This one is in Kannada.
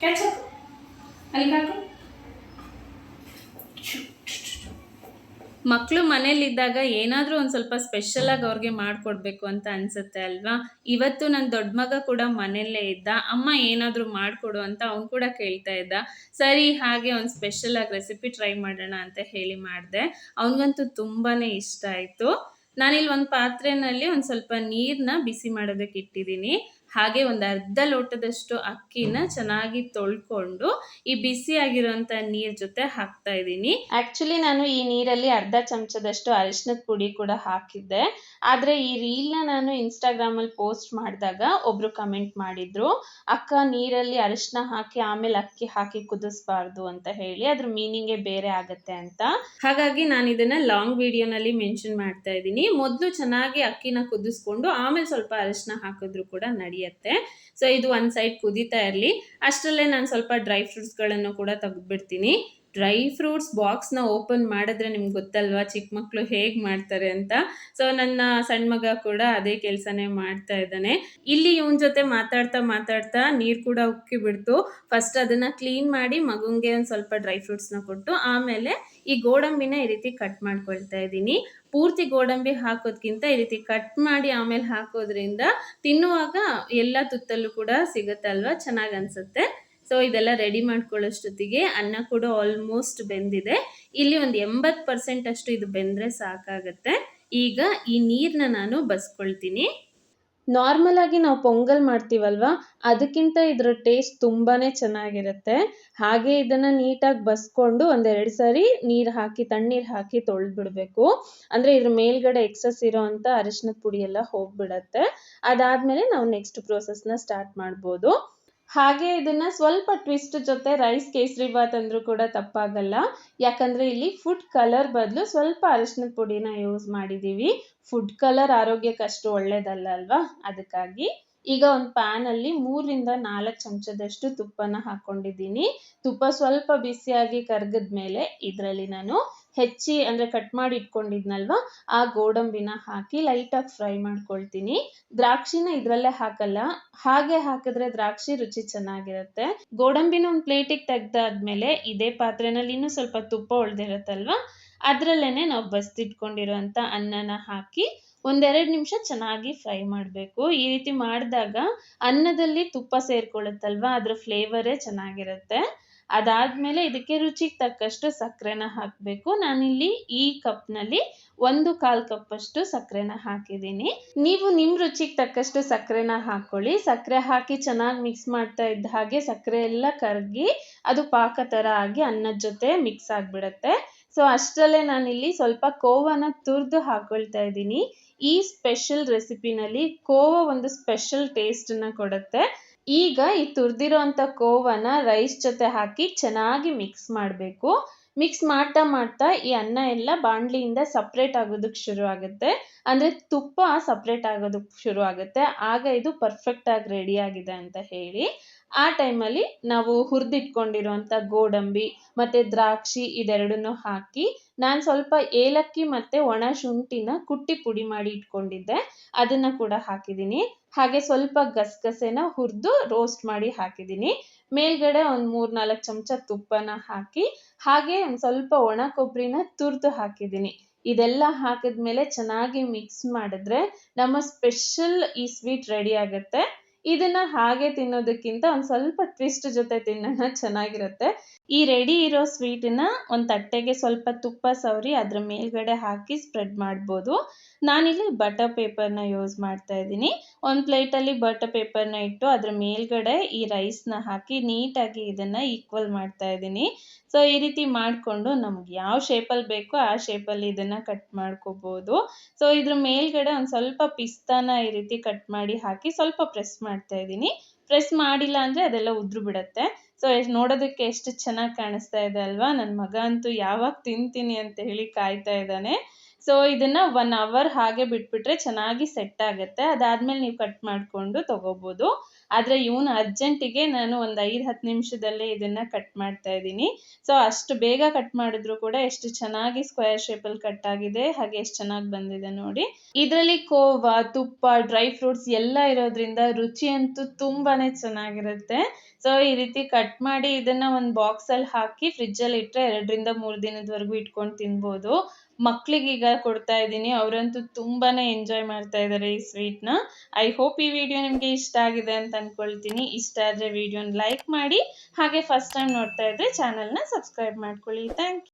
ಕ್ಯಾಚ್ ಹಾಕು. ಅಲ್ಲಿ ಹಾಕು ಮಕ್ಕಳು ಮನೇಲಿದ್ದಾಗ ಏನಾದರೂ ಒಂದು ಸ್ವಲ್ಪ ಸ್ಪೆಷಲಾಗಿ ಅವ್ರಿಗೆ ಮಾಡಿಕೊಡ್ಬೇಕು ಅಂತ ಅನಿಸುತ್ತೆ ಅಲ್ವಾ? ಇವತ್ತು ನನ್ನ ದೊಡ್ಡ ಮಗ ಕೂಡ ಮನೆಯಲ್ಲೇ ಇದ್ದ. ಅಮ್ಮ ಏನಾದರೂ ಮಾಡಿಕೊಡು ಅಂತ ಅವ್ನು ಕೂಡ ಕೇಳ್ತಾ ಇದ್ದ. ಸರಿ, ಹಾಗೆ ಒಂದು ಸ್ಪೆಷಲಾಗಿ ರೆಸಿಪಿ ಟ್ರೈ ಮಾಡೋಣ ಅಂತ ಹೇಳಿ ಮಾಡಿದೆ. ಅವನಿಗಂತೂ ತುಂಬಾ ಇಷ್ಟ ಆಯಿತು. ನಾನಿಲ್ಲಿ ಒಂದು ಪಾತ್ರೆನಲ್ಲಿ ಒಂದು ಸ್ವಲ್ಪ ನೀರನ್ನ ಬಿಸಿ ಮಾಡೋದಕ್ಕೆ ಇಟ್ಟಿದ್ದೀನಿ. ಹಾಗೆ ಒಂದು ಅರ್ಧ ಲೋಟದಷ್ಟು ಅಕ್ಕಿನ ಚೆನ್ನಾಗಿ ತೊಳ್ಕೊಂಡು ಈ ಬಿಸಿ ಆಗಿರುವಂತ ನೀರ್ ಜೊತೆ ಹಾಕ್ತಾ ಇದ್ದೀನಿ. ಆಕ್ಚುಲಿ ನಾನು ಈ ನೀರಲ್ಲಿ ಅರ್ಧ ಚಮಚದಷ್ಟು ಅರಿಶಿನದ ಪುಡಿ ಕೂಡ ಹಾಕಿದ್ದೆ. ಆದ್ರೆ ಈ ರೀಲ್ನ ನಾನು ಇನ್ಸ್ಟಾಗ್ರಾಮ್ ಅಲ್ಲಿ ಪೋಸ್ಟ್ ಮಾಡಿದಾಗ ಒಬ್ರು ಕಮೆಂಟ್ ಮಾಡಿದ್ರು ಅಕ್ಕ ನೀರಲ್ಲಿ ಅರಿಶಿನ ಹಾಕಿ ಆಮೇಲೆ ಅಕ್ಕಿ ಹಾಕಿ ಕುದಿಸ್ಬಾರ್ದು ಅಂತ ಹೇಳಿ. ಅದ್ರ ಮೀನಿಂಗೇ ಬೇರೆ ಆಗತ್ತೆ ಅಂತ. ಹಾಗಾಗಿ ನಾನು ಇದನ್ನ ಲಾಂಗ್ ವಿಡಿಯೋನಲ್ಲಿ ಮೆನ್ಷನ್ ಮಾಡ್ತಾ ಇದ್ದೀನಿ. ಮೊದಲು ಚೆನ್ನಾಗಿ ಅಕ್ಕಿನ ಕುದಿಸ್ಕೊಂಡು ಆಮೇಲೆ ಸ್ವಲ್ಪ ಅರಿಶಿನ ಹಾಕಿದ್ರು ಕೂಡ ನಡೆಯುತ್ತೆ. ಸೊ ಇದು ಒಂದು ಸೈಡ್ ಕುದೀತಾ ಇರಲಿ. ಅಷ್ಟರಲ್ಲೇ ನಾನು ಸ್ವಲ್ಪ ಡ್ರೈ ಫ್ರೂಟ್ಸ್ಗಳನ್ನು ಕೂಡ ತೆಗೆದ್ಬಿಡ್ತೀನಿ. ಡ್ರೈ ಫ್ರೂಟ್ಸ್ ಬಾಕ್ಸ್ನ ಓಪನ್ ಮಾಡಿದ್ರೆ ನಿಮ್ಗೆ ಗೊತ್ತಲ್ವಾ ಚಿಕ್ಕ ಮಕ್ಕಳು ಹೇಗೆ ಮಾಡ್ತಾರೆ ಅಂತ. ಸೊ ನನ್ನ ಸಣ್ಣ ಮಗ ಕೂಡ ಅದೇ ಕೆಲಸನೇ ಮಾಡ್ತಾ ಇದ್ದಾನೆ. ಇಲ್ಲಿ ಇವನ್ ಜೊತೆ ಮಾತಾಡ್ತಾ ಮಾತಾಡ್ತಾ ನೀರು ಕೂಡ ಉಕ್ಕಿ ಬಿಡ್ತು. ಫಸ್ಟ್ ಅದನ್ನ ಕ್ಲೀನ್ ಮಾಡಿ ಮಗುಂಗೆ ಒಂದು ಸ್ವಲ್ಪ ಡ್ರೈ ಫ್ರೂಟ್ಸ್ನ ಕೊಟ್ಟು ಆಮೇಲೆ ಈ ಗೋಡಂಬಿನ ಈ ರೀತಿ ಕಟ್ ಮಾಡ್ಕೊಳ್ತಾ ಇದ್ದೀನಿ. ಪೂರ್ತಿ ಗೋಡಂಬಿ ಹಾಕೋದ್ಕಿಂತ ಈ ರೀತಿ ಕಟ್ ಮಾಡಿ ಆಮೇಲೆ ಹಾಕೋದ್ರಿಂದ ತಿನ್ನುವಾಗ ಎಲ್ಲ ತುತ್ತಲ್ಲೂ ಕೂಡ ಸಿಗುತ್ತಲ್ವಾ? ಚೆನ್ನಾಗಿ ಅನ್ಸುತ್ತೆ. ಸೊ ಇದೆಲ್ಲ ರೆಡಿ ಮಾಡ್ಕೊಳ್ಳೋಷ್ಟೊತ್ತಿಗೆ ಅನ್ನ ಕೂಡ ಆಲ್ಮೋಸ್ಟ್ ಬೆಂದಿದೆ. ಇಲ್ಲಿ ಒಂದು ಎಂಬತ್ತು ಪರ್ಸೆಂಟ್ ಅಷ್ಟು ಇದು ಬೆಂದರೆ ಸಾಕಾಗತ್ತೆ. ಈಗ ಈ ನೀರನ್ನ ನಾನು ಬಸ್ಕೊಳ್ತೀನಿ. ನಾರ್ಮಲ್ ಆಗಿ ನಾವು ಪೊಂಗಲ್ ಮಾಡ್ತೀವಲ್ವಾ? ಅದಕ್ಕಿಂತ ಇದರ ಟೇಸ್ಟ್ ತುಂಬಾನೇ ಚೆನ್ನಾಗಿರುತ್ತೆ. ಹಾಗೆ ಇದನ್ನ ನೀಟಾಗಿ ಬಸ್ಕೊಂಡು ಒಂದೆರಡು ಸಾರಿ ನೀರು ಹಾಕಿ, ತಣ್ಣೀರು ಹಾಕಿ ತೊಳೆದ್ಬಿಡ್ಬೇಕು. ಅಂದ್ರೆ ಇದ್ರ ಮೇಲ್ಗಡೆ ಎಕ್ಸಸ್ ಇರೋ ಅರಿಶಿನದ ಪುಡಿ ಎಲ್ಲ ಹೋಗ್ಬಿಡತ್ತೆ. ಅದಾದ್ಮೇಲೆ ನಾವು ನೆಕ್ಸ್ಟ್ ಪ್ರೋಸೆಸ್ನ ಸ್ಟಾರ್ಟ್ ಮಾಡ್ಬೋದು. ಹಾಗೆ ಇದನ್ನ ಸ್ವಲ್ಪ ಟ್ವಿಸ್ಟ್ ಜೊತೆ ರೈಸ್ ಕೇಸರಿ ಬಾತ್ ಅಂದ್ರೂ ಕೂಡ ತಪ್ಪಾಗಲ್ಲ. ಯಾಕಂದ್ರೆ ಇಲ್ಲಿ ಫುಡ್ ಕಲರ್ ಬದಲು ಸ್ವಲ್ಪ ಅರಿಶಿನದ ಪುಡಿನ ಯೂಸ್ ಮಾಡಿದೀವಿ. ಫುಡ್ ಕಲರ್ ಆರೋಗ್ಯಕ್ಕೆ ಅಷ್ಟು ಒಳ್ಳೇದಲ್ಲ ಅಲ್ವಾ? ಅದಕ್ಕಾಗಿ. ಈಗ ಒಂದು ಪ್ಯಾನಲ್ಲಿ ಮೂರರಿಂದ ನಾಲ್ಕು ಚಮಚದಷ್ಟು ತುಪ್ಪನ ಹಾಕೊಂಡಿದ್ದೀನಿ. ತುಪ್ಪ ಸ್ವಲ್ಪ ಬಿಸಿಯಾಗಿ ಕರ್ಗದ್ಮೇಲೆ ಇದರಲ್ಲಿ ನಾನು ಹೆಚ್ಚಿ ಅಂದ್ರೆ ಕಟ್ ಮಾಡಿ ಇಟ್ಕೊಂಡಿದ್ನಲ್ವ, ಆ ಗೋಡಂಬಿನ ಹಾಕಿ ಲೈಟಾಗಿ ಫ್ರೈ ಮಾಡ್ಕೊಳ್ತೀನಿ. ದ್ರಾಕ್ಷಿನ ಇದ್ರಲ್ಲೇ ಹಾಕಲ್ಲ, ಹಾಗೆ ಹಾಕಿದ್ರೆ ದ್ರಾಕ್ಷಿ ರುಚಿ ಚೆನ್ನಾಗಿರುತ್ತೆ. ಗೋಡಂಬಿನ ಒಂದು ಪ್ಲೇಟಿಗೆ ತೆಗ್ದಾದ್ಮೇಲೆ ಇದೇ ಪಾತ್ರೆನಲ್ಲಿ ಇನ್ನೂ ಸ್ವಲ್ಪ ತುಪ್ಪ ಉಳ್ದಿರತ್ತಲ್ವ, ಅದ್ರಲ್ಲೇನೆ ನಾವು ಬಸ್ದಿಟ್ಕೊಂಡಿರೋಂಥ ಅನ್ನನ ಹಾಕಿ ಒಂದೆರಡು ನಿಮಿಷ ಚೆನ್ನಾಗಿ ಫ್ರೈ ಮಾಡಬೇಕು. ಈ ರೀತಿ ಮಾಡಿದಾಗ ಅನ್ನದಲ್ಲಿ ತುಪ್ಪ ಸೇರ್ಕೊಳ್ಳುತ್ತಲ್ವಾ? ಅದರ ಫ್ಲೇವರೇ ಚೆನ್ನಾಗಿರುತ್ತೆ. ಅದಾದ್ಮೇಲೆ ಇದಕ್ಕೆ ರುಚಿಗೆ ತಕ್ಕಷ್ಟು ಸಕ್ಕರೆನ ಹಾಕಬೇಕು. ನಾನಿಲ್ಲಿ ಈ ಕಪ್ನಲ್ಲಿ ಒಂದು ಕಾಲು ಕಪ್ಪಷ್ಟು ಸಕ್ಕರೆನ ಹಾಕಿದ್ದೀನಿ. ನೀವು ನಿಮ್ ರುಚಿಗೆ ತಕ್ಕಷ್ಟು ಸಕ್ಕರೆನ ಹಾಕೊಳ್ಳಿ ಸಕ್ಕರೆ ಹಾಕಿ ಚೆನ್ನಾಗಿ ಮಿಕ್ಸ್ ಮಾಡ್ತಾ ಇದ್ದ ಹಾಗೆ ಸಕ್ಕರೆ ಎಲ್ಲ ಕರಗಿ ಅದು ಪಾಕ ಥರ ಆಗಿ ಅನ್ನದ ಜೊತೆ ಮಿಕ್ಸ್ ಆಗ್ಬಿಡತ್ತೆ. ಸೊ ಅಷ್ಟರಲ್ಲೇ ನಾನಿಲ್ಲಿ ಸ್ವಲ್ಪ ಕೋವನ ತುರಿದು ಹಾಕೊಳ್ತಾ ಇದ್ದೀನಿ. ಈ ಸ್ಪೆಷಲ್ ರೆಸಿಪಿನಲ್ಲಿ ಕೋವ ಒಂದು ಸ್ಪೆಷಲ್ ಟೇಸ್ಟನ್ನು ಕೊಡುತ್ತೆ. ಈಗ ಈ ತುರಿದಿರೋ ಅಂಥ ಕೋವನ ರೈಸ್ ಜೊತೆ ಹಾಕಿ ಚೆನ್ನಾಗಿ ಮಿಕ್ಸ್ ಮಾಡಬೇಕು. ಮಿಕ್ಸ್ ಮಾಡ್ತಾ ಮಾಡ್ತಾ ಈ ಅನ್ನ ಎಲ್ಲ ಬಾಣಲಿಯಿಂದ ಸಪ್ರೇಟ್ ಆಗೋದಕ್ಕೆ ಶುರು ಆಗುತ್ತೆ. ಅಂದರೆ ತುಪ್ಪ ಸಪ್ರೇಟ್ ಆಗೋದಕ್ಕೆ ಶುರು ಆಗುತ್ತೆ. ಆಗ ಇದು ಪರ್ಫೆಕ್ಟ್ ಆಗಿ ರೆಡಿ ಆಗಿದೆ ಅಂತ ಹೇಳಿ. ಆ ಟೈಮಲ್ಲಿ ನಾವು ಹುರಿದಿಟ್ಕೊಂಡಿರುವಂಥ ಗೋಡಂಬಿ ಮತ್ತೆ ದ್ರಾಕ್ಷಿ ಇದೆರಡನ್ನೂ ಹಾಕಿ ನಾನು ಸ್ವಲ್ಪ ಏಲಕ್ಕಿ ಮತ್ತೆ ಒಣ ಶುಂಠಿನ ಕುಟ್ಟಿ ಪುಡಿ ಮಾಡಿ ಇಟ್ಕೊಂಡಿದ್ದೆ. ಅದನ್ನ ಕೂಡ ಹಾಕಿದ್ದೀನಿ. ಹಾಗೆ ಸ್ವಲ್ಪ ಗಸಗಸೆನ ಹುರಿದು ರೋಸ್ಟ್ ಮಾಡಿ ಹಾಕಿದ್ದೀನಿ. ಮೇಲ್ಗಡೆ ಒಂದು ಮೂರ್ ನಾಲ್ಕು ಚಮಚ ತುಪ್ಪನ ಹಾಕಿ ಹಾಗೆ ಒಂದು ಸ್ವಲ್ಪ ಒಣ ಕೊಬ್ಬರಿನ ತುರಿದು ಹಾಕಿದ್ದೀನಿ. ಇದೆಲ್ಲ ಹಾಕಿದ್ಮೇಲೆ ಚೆನ್ನಾಗಿ ಮಿಕ್ಸ್ ಮಾಡಿದ್ರೆ ನಮ್ಮ ಸ್ಪೆಷಲ್ ಈ ಸ್ವೀಟ್ ರೆಡಿ ಆಗುತ್ತೆ. ಇದನ್ನ ಹಾಗೆ ತಿನ್ನೋದಕ್ಕಿಂತ ಒಂದು ಸ್ವಲ್ಪ ಟ್ವಿಸ್ಟ್ ಜೊತೆ ತಿನ್ನೋಣ ಚೆನ್ನಾಗಿರುತ್ತೆ. ಈ ರೆಡಿ ಇರೋ ಸ್ವೀಟನ್ನ ಒಂದು ತಟ್ಟೆಗೆ ಸ್ವಲ್ಪ ತುಪ್ಪ ಸವರಿ ಅದ್ರ ಮೇಲ್ಗಡೆ ಹಾಕಿ ಸ್ಪ್ರೆಡ್ ಮಾಡ್ಬೋದು. ನಾನಿಲ್ಲಿ ಬಟರ್ ಪೇಪರ್ನ ಯೂಸ್ ಮಾಡ್ತಾ ಇದ್ದೀನಿ. ಒಂದು ಪ್ಲೇಟಲ್ಲಿ ಬಟರ್ ಪೇಪರ್ನ ಇಟ್ಟು ಅದ್ರ ಮೇಲ್ಗಡೆ ಈ ರೈಸ್ನ ಹಾಕಿ ನೀಟಾಗಿ ಇದನ್ನ ಈಕ್ವಲ್ ಮಾಡ್ತಾ ಇದ್ದೀನಿ. ಸೊ ಈ ರೀತಿ ಮಾಡಿಕೊಂಡು ನಮ್ಗೆ ಯಾವ ಶೇಪಲ್ಲಿ ಬೇಕೋ ಆ ಶೇಪಲ್ಲಿ ಇದನ್ನ ಕಟ್ ಮಾಡ್ಕೋಬೋದು. ಸೊ ಇದ್ರ ಮೇಲ್ಗಡೆ ಒಂದು ಸ್ವಲ್ಪ ಪಿಸ್ತಾನ ಈ ರೀತಿ ಕಟ್ ಮಾಡಿ ಹಾಕಿ ಸ್ವಲ್ಪ ಪ್ರೆಸ್ ಮಾಡ್ತಾ ಇದ್ದೀನಿ. ಪ್ರೆಸ್ ಮಾಡಿಲ್ಲ ಅಂದರೆ ಅದೆಲ್ಲ ಉದ್ರು ಬಿಡುತ್ತೆ. ಸೊ ಎಷ್ಟು ನೋಡೋದಕ್ಕೆ ಎಷ್ಟು ಚೆನ್ನಾಗಿ ಕಾಣಿಸ್ತಾ ಇದೆ ಅಲ್ವಾ? ನನ್ನ ಮಗ ಅಂತೂ ಯಾವಾಗ ತಿಂತೀನಿ ಅಂತ ಹೇಳಿ ಕಾಯ್ತಾ ಇದ್ದಾನೆ. ಸೊ ಇದನ್ನ ಒನ್ ಅವರ್ ಹಾಗೆ ಬಿಟ್ಬಿಟ್ರೆ ಚೆನ್ನಾಗಿ ಸೆಟ್ ಆಗುತ್ತೆ. ಅದಾದ್ಮೇಲೆ ನೀವು ಕಟ್ ಮಾಡಿಕೊಂಡು ತಗೋಬೋದು. ಆದರೆ ಇವನು ಅರ್ಜೆಂಟಿಗೆ ನಾನು ಒಂದು ಐದು, ಹತ್ತು ನಿಮಿಷದಲ್ಲೇ ಇದನ್ನ ಕಟ್ ಮಾಡ್ತಾ ಇದ್ದೀನಿ. ಸೊ ಅಷ್ಟು ಬೇಗ ಕಟ್ ಮಾಡಿದ್ರು ಕೂಡ ಎಷ್ಟು ಚೆನ್ನಾಗಿ ಸ್ಕ್ವೇರ್ ಶೇಪಲ್ಲಿ ಕಟ್ ಆಗಿದೆ, ಹಾಗೆ ಎಷ್ಟು ಚೆನ್ನಾಗಿ ಬಂದಿದೆ ನೋಡಿ. ಇದರಲ್ಲಿ ಕೋವಾ, ತುಪ್ಪ ಡ್ರೈ ಫ್ರೂಟ್ಸ್ ಎಲ್ಲ ಇರೋದ್ರಿಂದ ರುಚಿ ಅಂತೂ ತುಂಬಾನೇ ಚೆನ್ನಾಗಿರುತ್ತೆ. ಸೊ ಈ ರೀತಿ ಕಟ್ ಮಾಡಿ ಇದನ್ನು ಒಂದು ಬಾಕ್ಸಲ್ಲಿ ಹಾಕಿ ಫ್ರಿಜ್ಜಲ್ಲಿ ಇಟ್ಟರೆ ಎರಡರಿಂದ ಮೂರು ದಿನದವರೆಗೂ ಇಟ್ಕೊಂಡು ತಿನ್ಬೋದು. ಮಕ್ಕಳಿಗೀಗ ಕೊಡ್ತಾ ಇದ್ದೀನಿ. ಅವರಂತೂ ತುಂಬಾನೇ ಎಂಜಾಯ್ ಮಾಡ್ತಾ ಇದ್ದಾರೆ ಈ ಸ್ವೀಟ್ನ ಐ ಹೋಪ್ ಈ ವಿಡಿಯೋ ನಿಮಗೆ ಇಷ್ಟ ಆಗಿದೆ ಅಂತ ಅನ್ಕೊಳ್ತೀನಿ. ಇಷ್ಟ ಆದರೆ ವಿಡಿಯೋನ ಲೈಕ್ ಮಾಡಿ. ಹಾಗೆ ಫಸ್ಟ್ ಟೈಮ್ ನೋಡ್ತಾ ಇದ್ದರೆ ಚಾನಲ್ನ ಸಬ್ಸ್ಕ್ರೈಬ್ ಮಾಡ್ಕೊಳ್ಳಿ. Thank you